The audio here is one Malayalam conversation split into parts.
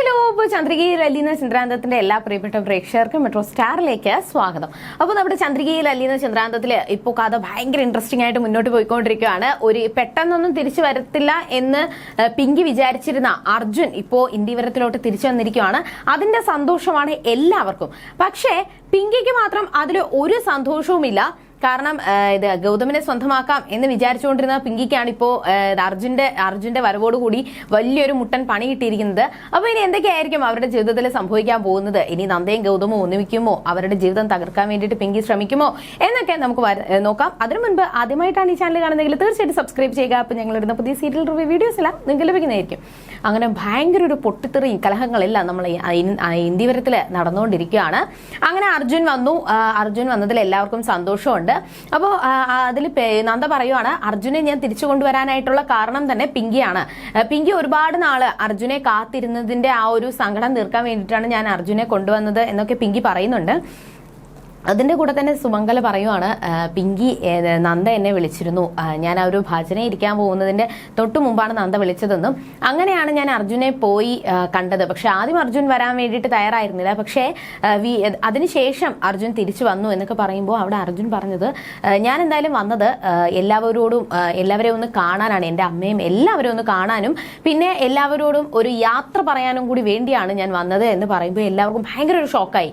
ഹലോ ഇപ്പോൾ ചന്ദ്രികയിൽ അലീന ചന്ദ്രാന്തത്തിന്റെ എല്ലാ പ്രിയപ്പെട്ട പ്രേക്ഷകർക്കും മെട്രോ സ്റ്റാറിലേക്ക് സ്വാഗതം. അപ്പോൾ നമ്മുടെ ചന്ദ്രികയിൽ അലീന ചന്ദ്രാന്തത്തിൽ ഇപ്പോൾ കഥ ഭയങ്കര ഇൻട്രസ്റ്റിംഗ് ആയിട്ട് മുന്നോട്ട് പോയിക്കൊണ്ടിരിക്കുകയാണ്. ഒരു പെട്ടെന്നൊന്നും തിരിച്ചു വരത്തില്ല എന്ന് പിങ്കി വിചാരിച്ചിരുന്ന അർജുൻ ഇപ്പോൾ ഇന്ത്യവരത്തിലോട്ട് തിരിച്ചു വന്നിരിക്കുകയാണ്. അതിന്റെ സന്തോഷമാണ് എല്ലാവർക്കും. പക്ഷേ പിങ്കിക്ക് മാത്രം അതിൽ ഒരു സന്തോഷവുമില്ല. കാരണം ഇത് ഗൗതമിനെ സ്വന്തമാക്കാം എന്ന് വിചാരിച്ചുകൊണ്ടിരുന്ന പിങ്കിക്കാണ് ഇപ്പോൾ അർജുന്റെ അർജുന്റെ വരവോടുകൂടി വലിയൊരു മുട്ടൻ പണി കിട്ടിയിരിക്കുന്നത്. അപ്പൊ ഇനി എന്തൊക്കെയായിരിക്കും അവരുടെ ജീവിതത്തിൽ സംഭവിക്കാൻ പോകുന്നത്? ഇനി നന്ദയും ഗൗതമോ ഒന്നിക്കുമോ? അവരുടെ ജീവിതം തകർക്കാൻ വേണ്ടിയിട്ട് പിങ്കി ശ്രമിക്കുമോ? എന്നൊക്കെ നമുക്ക് നോക്കാം. അതിനു മുൻപ് ആദ്യമായിട്ടാണ് ഈ ചാനൽ കാണുന്നതെങ്കിൽ തീർച്ചയായിട്ടും സബ്സ്ക്രൈബ് ചെയ്യുക. അപ്പൊ ഞങ്ങളിടുന്ന പുതിയ സീരിയൽ റിവ്യൂ വീഡിയോസ് എല്ലാം നിങ്ങൾക്ക് ലഭിക്കുന്നതായിരിക്കും. അങ്ങനെ ഭയങ്കര ഒരു പൊട്ടിത്തെറിയും കലഹങ്ങളെല്ലാം നമ്മൾ ഇന്ത്യവരത്തിൽ നടന്നുകൊണ്ടിരിക്കുകയാണ്. അങ്ങനെ അർജുൻ വന്നു. അർജുൻ വന്നതിൽ എല്ലാവർക്കും സന്തോഷമുണ്ട്. അപ്പോൾ അതിൽ നന്ദ പറയുവാണ് അർജുനെ ഞാൻ തിരിച്ചു കൊണ്ടുവരാനായിട്ടുള്ള കാരണം തന്നെ പിങ്കിയാണ്. പിങ്കി ഒരുപാട് നാൾ അർജുനെ കാത്തിരുന്നതിന്റെ ആ ഒരു സങ്കടം തീർക്കാൻ വേണ്ടിയിട്ടാണ് ഞാൻ അർജുനെ കൊണ്ടുവന്നത് എന്നൊക്കെ പിങ്കി പറയുന്നുണ്ട്. അതിന്റെ കൂടെ തന്നെ സുമംഗല പറയുവാണ് പിങ്കി നന്ദ എന്നെ വിളിച്ചിരുന്നു. ഞാൻ ആ ഒരു ഭജന ഇരിക്കാൻ പോകുന്നതിന്റെ തൊട്ടു മുമ്പാണ് നന്ദ വിളിച്ചതെന്നും അങ്ങനെയാണ് ഞാൻ അർജുനെ പോയി കണ്ടത്. പക്ഷെ ആദ്യം അർജുൻ വരാൻ വേണ്ടിയിട്ട് തയ്യാറായിരുന്നില്ല. പക്ഷേ അതിനുശേഷം അർജുൻ തിരിച്ചു വന്നു എന്നൊക്കെ പറയുമ്പോൾ അവിടെ അർജുൻ പറഞ്ഞത് ഞാൻ എന്തായാലും വന്നത് എല്ലാവരോടും എല്ലാവരെയും ഒന്ന് കാണാനാണ്. എന്റെ അമ്മയും എല്ലാവരെയും ഒന്ന് കാണാനും പിന്നെ എല്ലാവരോടും ഒരു യാത്ര പറയാനും കൂടി വേണ്ടിയാണ് ഞാൻ വന്നത് എന്ന് പറയുമ്പോൾ എല്ലാവർക്കും ഭയങ്കര ഒരു ഷോക്കായി.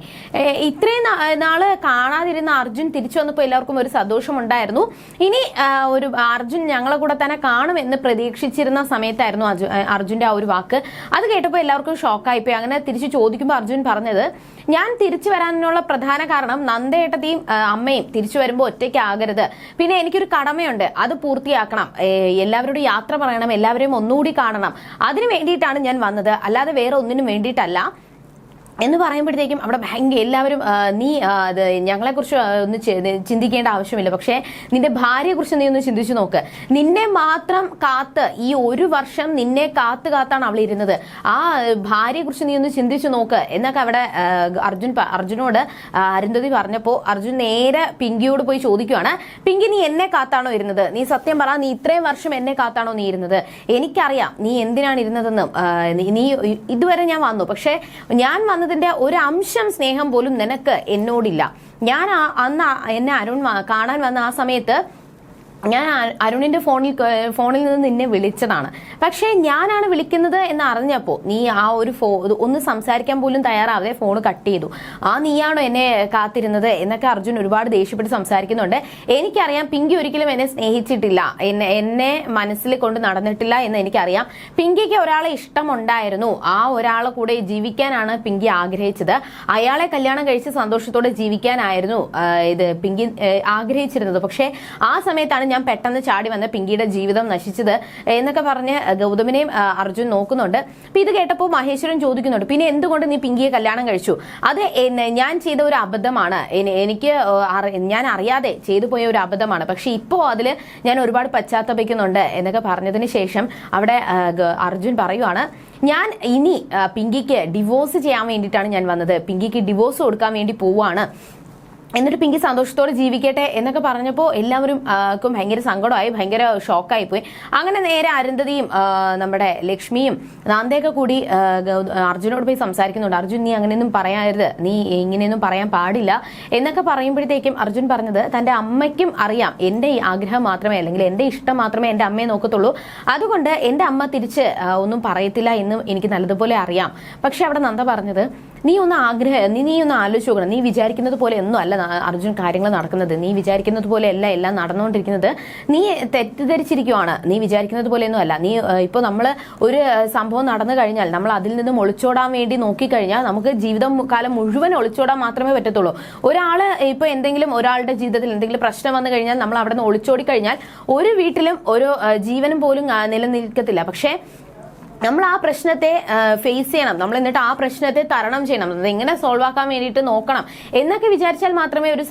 ഇത്രയും നാൾ കാണാതിരുന്ന അർജുൻ തിരിച്ചു വന്നപ്പോൾ എല്ലാവർക്കും ഒരു സന്തോഷമുണ്ടായിരുന്നു. ഇനി ഒരു അർജുൻ ഞങ്ങളെ കൂടെ തന്നെ കാണുമെന്ന് പ്രതീക്ഷിച്ചിരുന്ന സമയത്തായിരുന്നു അർജുന്റെ ആ ഒരു വാക്ക്. അത് കേട്ടപ്പോൾ എല്ലാവർക്കും ഷോക്കായിപ്പോയി. അങ്ങനെ തിരിച്ചു ചോദിക്കുമ്പോൾ അർജുൻ പറഞ്ഞത് ഞാൻ തിരിച്ചു വരാനുള്ള പ്രധാന കാരണം നന്ദേട്ടതിയും അമ്മയും തിരിച്ചു വരുമ്പോൾ ഒറ്റയ്ക്കാകരുത്. പിന്നെ എനിക്കൊരു കടമയുണ്ട്. അത് പൂർത്തിയാക്കണം. എല്ലാവരോടും യാത്ര പറയണം. എല്ലാവരെയും ഒന്നുകൂടി കാണണം. അതിനു വേണ്ടിയിട്ടാണ് ഞാൻ വന്നത്. അല്ലാതെ വേറെ ഒന്നിനും വേണ്ടിയിട്ടല്ല. എന്ന് പറയുമ്പോഴത്തേക്കും അവിടെ ഭയങ്കര എല്ലാവരും നീ അത് ഞങ്ങളെക്കുറിച്ച് ഒന്ന് ചിന്തിക്കേണ്ട ആവശ്യമില്ല. പക്ഷേ നിന്റെ ഭാര്യയെക്കുറിച്ച് നീ ഒന്ന് ചിന്തിച്ചു നോക്ക്. നിന്നെ മാത്രം കാത്ത് ഈ ഒരു വർഷം നിന്നെ കാത്ത് കാത്താണ് അവൾ ഇരുന്നത്. ആ ഭാര്യയെക്കുറിച്ച് നീ ഒന്ന് ചിന്തിച്ചു നോക്ക്. എന്നൊക്കെ അവിടെ അർജുൻ അർജുനോട് അരുന്ധതി പറഞ്ഞപ്പോൾ അർജുൻ നേരെ പിങ്കിയോട് പോയി ചോദിക്കുവാണ് പിങ്കി നീ എന്നെ കാത്താണോ ഇരുന്നത്? നീ സത്യം പറ നീ ഇത്രയും വർഷം എന്നെ കാത്താണോ നീ ഇരുന്നത്? എനിക്കറിയാം നീ എന്തിനാണ് ഇരുന്നതെന്നും നീ- ഇതുവരെ ഞാൻ വന്നു. പക്ഷേ ഞാൻ വന്നതിന്റെ ഒരു അംശം സ്നേഹം പോലും നിനക്ക് എന്നോടില്ല. ഞാൻ അന്ന് എന്നെ അരുൺ കാണാൻ വന്ന ആ സമയത്ത് ഞാൻ അരുണിന്റെ ഫോണിൽ ഫോണിൽ നിന്ന് നിന്നെ വിളിച്ചതാണ്. പക്ഷേ ഞാനാണ് വിളിക്കുന്നത് എന്ന് അറിഞ്ഞപ്പോൾ നീ ആ ഒരു ഫോ ഒന്ന് സംസാരിക്കാൻ പോലും തയ്യാറാവാതെ ഫോൺ കട്ട് ചെയ്തു. ആ നീയാണോ എന്നെ കാത്തിരുന്നത് എന്നൊക്കെ അർജുൻ ഒരുപാട് ദേഷ്യപ്പെട്ട് സംസാരിക്കുന്നുണ്ട്. എനിക്കറിയാം പിങ്കി ഒരിക്കലും എന്നെ സ്നേഹിച്ചിട്ടില്ല. എന്നെ എന്നെ മനസ്സിൽ കൊണ്ട് നടന്നിട്ടില്ല എന്ന് എനിക്കറിയാം. പിങ്കിക്ക് ഒരാളെ ഇഷ്ടമുണ്ടായിരുന്നു. ആ ഒരാളെ കൂടെ ജീവിക്കാനാണ് പിങ്കി ആഗ്രഹിച്ചത്. അയാളെ കല്യാണം കഴിച്ച് സന്തോഷത്തോടെ ജീവിക്കാനായിരുന്നു ഇത് പിങ്കി ആഗ്രഹിച്ചിരുന്നത്. പക്ഷേ ആ സമയത്താണ് ഞാൻ പെട്ടെന്ന് ചാടി വന്ന പിങ്കിയുടെ ജീവിതം നശിച്ചത് എന്നൊക്കെ പറഞ്ഞ് ഗൗതമിനെയും അർജുൻ നോക്കുന്നുണ്ട്. അപ്പൊ ഇത് കേട്ടപ്പോൾ മഹേശ്വരൻ ചോദിക്കുന്നുണ്ട് പിന്നെ എന്തുകൊണ്ട് നീ പിങ്കിയെ കല്യാണം കഴിച്ചു? അത് ഞാൻ ചെയ്ത ഒരു അബദ്ധമാണ്. എനി- എനിക്ക് ഞാൻ അറിയാതെ ചെയ്തു പോയ ഒരു അബദ്ധമാണ്. പക്ഷെ ഇപ്പോൾ അതിൽ ഞാൻ ഒരുപാട് പശ്ചാത്തപിക്കുന്നുണ്ട് എന്നൊക്കെ പറഞ്ഞതിന് ശേഷം അവിടെ അർജുൻ പറയുവാണ് ഞാൻ ഇനി പിങ്കിക്ക് ഡിവോഴ്സ് ചെയ്യാൻ വേണ്ടിയിട്ടാണ് ഞാൻ വന്നത്. പിങ്കിക്ക് ഡിവോഴ്സ് കൊടുക്കാൻ വേണ്ടി പോവാണ്. എന്നിട്ട് പിങ്കി സന്തോഷത്തോടെ ജീവിക്കട്ടെ എന്നൊക്കെ പറഞ്ഞപ്പോൾ എല്ലാവരും ഭയങ്കര സങ്കടമായി ഭയങ്കര ഷോക്കായി പോയി. അങ്ങനെ നേരെ അരുന്ധതിയും നമ്മുടെ ലക്ഷ്മിയും നാന്തയൊക്കെ കൂടി അർജുനോട് പോയി സംസാരിക്കുന്നുണ്ട്. അർജുൻ നീ അങ്ങനെയൊന്നും പറയാരുത്. നീ ഇങ്ങനെയൊന്നും പറയാൻ പാടില്ല എന്നൊക്കെ പറയുമ്പോഴത്തേക്കും അർജുൻ പറഞ്ഞത് തന്റെ അമ്മയ്ക്കും അറിയാം. എന്റെ ഈ ആഗ്രഹം മാത്രമേ അല്ലെങ്കിൽ എന്റെ ഇഷ്ടം മാത്രമേ എന്റെ അമ്മയെ നോക്കത്തുള്ളൂ. അതുകൊണ്ട് എന്റെ അമ്മ തിരിച്ച് ഒന്നും പറയത്തില്ല എന്ന് എനിക്ക് നല്ലതുപോലെ അറിയാം. പക്ഷെ അവിടെ നന്ദ പറഞ്ഞത് നീ ഒന്ന് ആഗ്രഹം നീ നീ ഒന്ന് ആലോചിച്ച് നോക്കണം. നീ വിചാരിക്കുന്നത് പോലെ ഒന്നും അല്ല അർജുൻ കാര്യങ്ങൾ നടക്കുന്നത്. നീ വിചാരിക്കുന്നത് പോലെ അല്ല എല്ലാം നടന്നുകൊണ്ടിരിക്കുന്നത്. നീ തെറ്റിദ്ധരിച്ചിരിക്കുവാണ്. നീ വിചാരിക്കുന്നത് പോലെ ഒന്നും അല്ല. നീ ഇപ്പോൾ നമ്മൾ ഒരു സംഭവം നടന്നു കഴിഞ്ഞാൽ നമ്മൾ അതിൽ നിന്ന് ഒളിച്ചോടാൻ വേണ്ടി നോക്കിക്കഴിഞ്ഞാൽ നമുക്ക് ജീവിതം കാലം മുഴുവൻ ഒളിച്ചോടാൻ മാത്രമേ പറ്റത്തുള്ളൂ. ഒരാൾ ഇപ്പോൾ എന്തെങ്കിലും ഒരാളുടെ ജീവിതത്തിൽ എന്തെങ്കിലും പ്രശ്നം വന്നു കഴിഞ്ഞാൽ നമ്മൾ അവിടെ നിന്ന് ഒളിച്ചോടി കഴിഞ്ഞാൽ ഒരു വീട്ടിലും ഒരു ജീവനും പോലും നിലനിൽക്കത്തില്ല. പക്ഷേ നമ്മൾ ആ പ്രശ്നത്തെ ഫേസ് ചെയ്യണം. നമ്മൾ എന്നിട്ട് ആ പ്രശ്നത്തെ തരണം ചെയ്യണം. അത് എങ്ങനെ സോൾവ് ആക്കാൻ വേണ്ടിയിട്ട് നോക്കണം. എന്നൊക്കെ വിചാരിച്ചാൽ മാത്രമേ ഒരു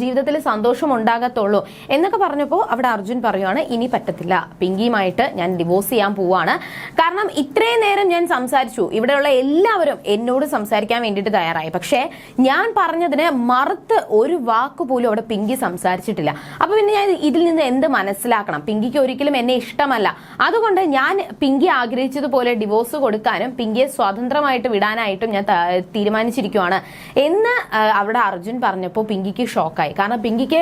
ജീവിതത്തിൽ സന്തോഷം ഉണ്ടാകത്തുള്ളൂ. എന്നൊക്കെ പറഞ്ഞപ്പോൾ അവിടെ അർജുൻ പറയുവാണ് ഇനി പറ്റത്തില്ല. പിങ്കിയുമായിട്ട് ഞാൻ ഡിവോഴ്സ് ചെയ്യാൻ പോവാണ്. കാരണം ഇത്രയും നേരം ഞാൻ സംസാരിച്ചു. ഇവിടെയുള്ള എല്ലാവരും എന്നോട് സംസാരിക്കാൻ വേണ്ടിയിട്ട് തയ്യാറായി. പക്ഷേ ഞാൻ പറഞ്ഞതിന് മറുത്ത് ഒരു വാക്ക് പോലും അവിടെ പിങ്കി സംസാരിച്ചിട്ടില്ല. അപ്പൊ പിന്നെ ഞാൻ ഇതിൽ നിന്ന് എന്ത് മനസ്സിലാക്കണം? പിങ്കിക്ക് ഒരിക്കലും എന്നെ ഇഷ്ടമല്ല. അതുകൊണ്ട് ഞാൻ പിങ്കി ആഗ്രഹിച്ചതുപോലെ പോലെ ഡിവോഴ്സ് കൊടുക്കാനും പിങ്കിയെ സ്വതന്ത്രമായിട്ട് വിടാനായിട്ടും ഞാൻ തീരുമാനിച്ചിരിക്കുവാണ്. എന്ന് അവിടെ അർജുൻ പറഞ്ഞപ്പോൾ പിങ്കിക്ക് ഷോക്കായി കാരണം പിങ്കിക്ക്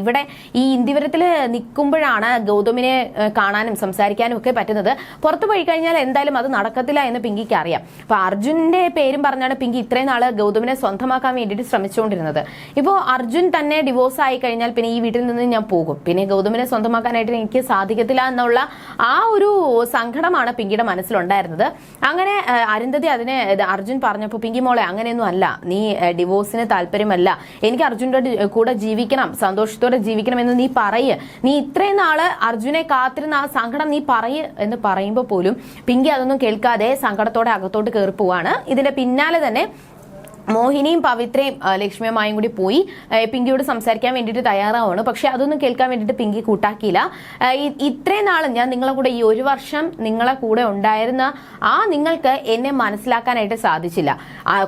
ഇവിടെ ഈ ഇന്ദിവരത്തിൽ നിൽക്കുമ്പോഴാണ് ഗൗതമിനെ കാണാനും സംസാരിക്കാനും ഒക്കെ പറ്റുന്നത്. പുറത്തു പോയി കഴിഞ്ഞാൽ എന്തായാലും അത് നടക്കത്തില്ല എന്ന് പിങ്കിക്ക് അറിയാം. അപ്പൊ അർജുന്റെ പേരും പറഞ്ഞാണ് പിങ്കി ഇത്രയും നാൾ ഗൗതമിനെ സ്വന്തമാക്കാൻ വേണ്ടിയിട്ട് ശ്രമിച്ചുകൊണ്ടിരുന്നത്. ഇപ്പോൾ അർജുൻ തന്നെ ഡിവോഴ്സ് ആയി കഴിഞ്ഞാൽ പിന്നെ ഈ വീട്ടിൽ നിന്ന് ഞാൻ പോകും. പിന്നെ ഗൗതമിനെ സ്വന്തമാക്കാനായിട്ട് എനിക്ക് സാധിക്കത്തില്ല എന്നുള്ള ആ ഒരു സങ്കടമാണ് പിങ്കിയുടെ മനസ്സിലുണ്ടായിരുന്നത് അങ്ങനെ അരുന്ധതി അതിനെ അർജുൻ പറഞ്ഞപ്പോൾ പിങ്കി മോളെ അങ്ങനെയൊന്നും അല്ല. നീ ഡിവോഴ്സിന് താല്പര്യമല്ല. എനിക്ക് അർജുന്റെ കൂടെ ജീവിക്കണം. സന്തോഷത്തോടെ ജീവിക്കണം എന്ന് നീ പറയ്. നീ ഇത്രയും നാൾ അർജുനെ കാത്തിരുന്ന ആ സങ്കടം നീ പറയ് എന്ന് പറയുമ്പോൾ പോലും പിങ്കി അതൊന്നും കേൾക്കാതെ സങ്കടത്തോടെ അകത്തോട്ട് കയറി പോവാണ്. ഇതിന്റെ പിന്നാലെ തന്നെ മോഹിനിയും പവിത്രയും ആ, ലക്ഷ്മിയുമായും കൂടി പോയി. പിങ്കിയോട് സംസാരിക്കാൻ വേണ്ടിയിട്ട് തയ്യാറാവാണ്. പക്ഷെ അതൊന്നും കേൾക്കാൻ വേണ്ടിയിട്ട് പിങ്കി കൂട്ടാക്കിയില്ല. ഇത്രയും നാളും ഞാൻ നിങ്ങളെ കൂടെ ഈ ഒരു വർഷം നിങ്ങളെ കൂടെ ഉണ്ടായിരുന്ന ആ നിങ്ങൾക്ക് എന്നെ മനസ്സിലാക്കാനായിട്ട് സാധിച്ചില്ല.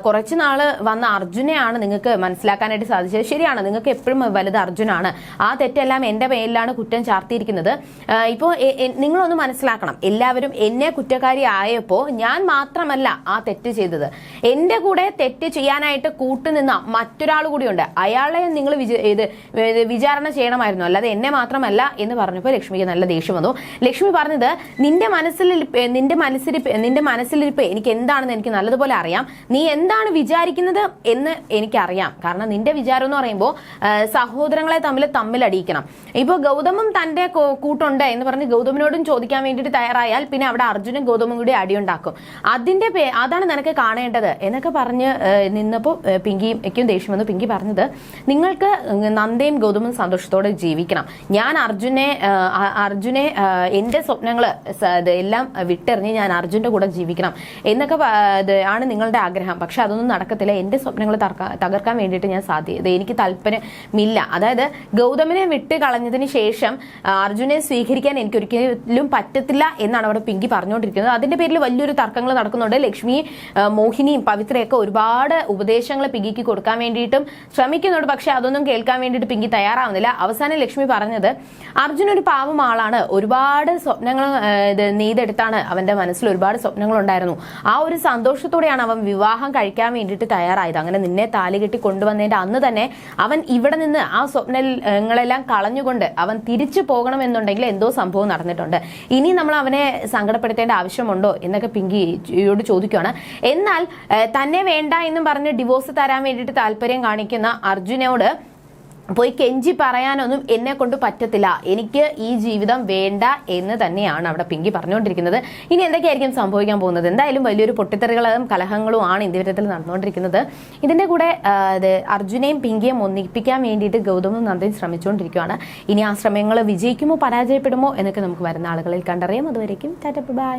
കുറച്ച് നാൾ വന്ന അർജുനെയാണ് നിങ്ങൾക്ക് മനസ്സിലാക്കാനായിട്ട് സാധിച്ചത്. ശരിയാണ് നിങ്ങൾക്ക് എപ്പോഴും വലുത് അർജുനാണ്. ആ തെറ്റെല്ലാം എന്റെ പേരിലാണ് കുറ്റം ചാർത്തിയിരിക്കുന്നത്. ഇപ്പോൾ നിങ്ങളൊന്ന് മനസ്സിലാക്കണം. എല്ലാവരും എന്നെ കുറ്റക്കാരി ആയപ്പോൾ ഞാൻ മാത്രമല്ല ആ തെറ്റ് ചെയ്തത്. എന്റെ കൂടെ തെറ്റ് ചെയ്യാനായിട്ട് കൂട്ടുനിന്ന മറ്റൊരാൾ കൂടിയുണ്ട്. അയാളെ നിങ്ങൾ ഇത് വിചാരണ ചെയ്യണമായിരുന്നു. അല്ലാതെ എന്നെ മാത്രമല്ല എന്ന് പറഞ്ഞപ്പോൾ ലക്ഷ്മിക്ക് നല്ല ദേഷ്യം വന്നു. ലക്ഷ്മി പറഞ്ഞത് നിന്റെ മനസ്സിൽ നിന്റെ മനസ്സിരിപ്പ് നിന്റെ മനസ്സിലിരിപ്പ് എനിക്ക് എന്താണെന്ന് എനിക്ക് നല്ലതുപോലെ അറിയാം. നീ എന്താണ് വിചാരിക്കുന്നത് എന്ന് എനിക്കറിയാം. കാരണം നിന്റെ വിചാരം എന്ന് പറയുമ്പോൾ സഹോദരങ്ങളെ തമ്മിൽ തമ്മിലടിയിക്കണം ഇപ്പോൾ ഗൗതമും തന്റെ കൂട്ടുണ്ട് എന്ന് പറഞ്ഞ് ഗൗതമിനോടും ചോദിക്കാൻ വേണ്ടിയിട്ട് തയ്യാറായാൽ പിന്നെ അവിടെ അർജുനും ഗൗതമും കൂടി അടിയുണ്ടാക്കും. അതിന്റെ അതാണ് നിനക്ക് കാണേണ്ടത് എന്നൊക്കെ പറഞ്ഞ് നിന്നപ്പോൾ പിങ്കിയും എക്കും ദേഷ്യം വന്നു. പിങ്കി പറഞ്ഞത് നിങ്ങൾക്ക് നന്ദയും ഗൗതമും സന്തോഷത്തോടെ ജീവിക്കണം. ഞാൻ അർജുനെ അർജുനെ എന്റെ സ്വപ്നങ്ങൾ എല്ലാം വിട്ടെറിഞ്ഞ് ഞാൻ അർജുന്റെ കൂടെ ജീവിക്കണം എന്നൊക്കെ ആണ് നിങ്ങളുടെ ആഗ്രഹം. പക്ഷെ അതൊന്നും നടക്കത്തില്ല. എന്റെ സ്വപ്നങ്ങൾ തകർക്കാൻ വേണ്ടിയിട്ട് ഞാൻ സാധ്യത എനിക്ക് താല്പര്യമില്ല. അതായത് ഗൗതമിനെ വിട്ട് കളഞ്ഞതിന് ശേഷം അർജുനെ സ്വീകരിക്കാൻ എനിക്ക് ഒരിക്കലും പറ്റത്തില്ല എന്നാണ് അവിടെ പിങ്കി പറഞ്ഞുകൊണ്ടിരിക്കുന്നത് അതിന്റെ പേരിൽ വലിയൊരു തർക്കങ്ങൾ നടക്കുന്നുണ്ട്. ലക്ഷ്മി മോഹിനിയും പവിത്രയൊക്കെ ഒരുപാട് ഉപദേശങ്ങൾ പിങ്കിക്ക് കൊടുക്കാൻ വേണ്ടിയിട്ടും ശ്രമിക്കുന്നുണ്ട്. പക്ഷെ അതൊന്നും കേൾക്കാൻ വേണ്ടിയിട്ട് പിങ്കി തയ്യാറാവുന്നില്ല. അവസാനം ലക്ഷ്മി പറഞ്ഞത് അർജുൻ ഒരു പാവം ആളാണ്. ഒരുപാട് സ്വപ്നങ്ങൾ ഇത് നെയ്തെടുത്താണ് അവന്റെ മനസ്സിൽ ഒരുപാട് സ്വപ്നങ്ങൾ ഉണ്ടായിരുന്നു ആ ഒരു സന്തോഷത്തോടെയാണ് അവൻ വിവാഹം കഴിക്കാൻ വേണ്ടിയിട്ട് തയ്യാറായത്. അങ്ങനെ നിന്നെ താലി കെട്ടി കൊണ്ടുവന്നതിന്റെ അന്ന് തന്നെ അവൻ ഇവിടെ നിന്ന് ആ സ്വപ്നങ്ങളെല്ലാം കളഞ്ഞുകൊണ്ട് അവൻ തിരിച്ചു പോകണം എന്നുണ്ടെങ്കിൽ എന്തോ സംഭവം നടന്നിട്ടുണ്ട്. ഇനി നമ്മൾ അവനെ സങ്കടപ്പെടുത്തേണ്ട ആവശ്യമുണ്ടോ? എന്നൊക്കെ പിങ്കിയോട് ചോദിക്കുകയാണ് എന്നാൽ തന്നെ വേണ്ട എന്നും പറഞ്ഞ് ഡിവോഴ്സ് തരാൻ വേണ്ടിയിട്ട് താല്പര്യം കാണിക്കുന്ന അർജുനോട് പോയി കെഞ്ചി പറയാനൊന്നും എന്നെ കൊണ്ട് പറ്റത്തില്ല. എനിക്ക് ഈ ജീവിതം വേണ്ട എന്ന് തന്നെയാണ് അവിടെ പിങ്കി പറഞ്ഞുകൊണ്ടിരിക്കുന്നത്. ഇനി എന്തൊക്കെയായിരിക്കും സംഭവിക്കാൻ പോകുന്നത്? എന്തായാലും വലിയൊരു പൊട്ടിത്തെറികളും കലഹങ്ങളും ആണ് ഇന്ത്യവിധത്തിൽ നടന്നുകൊണ്ടിരിക്കുന്നത്. ഇതിന്റെ കൂടെ അർജുനെയും പിങ്കിയും ഒന്നിപ്പിക്കാൻ വേണ്ടിയിട്ട് ഗൗതമും നന്ദയും ശ്രമിച്ചുകൊണ്ടിരിക്കുകയാണ്. ഇനി ആ ശ്രമങ്ങൾ വിജയിക്കുമോ പരാജയപ്പെടുമോ എന്നൊക്കെ നമുക്ക് വരുന്ന ആളുകളിൽ കണ്ടറിയാം. അതുവരേക്കും ടാറ്റ ബൈ.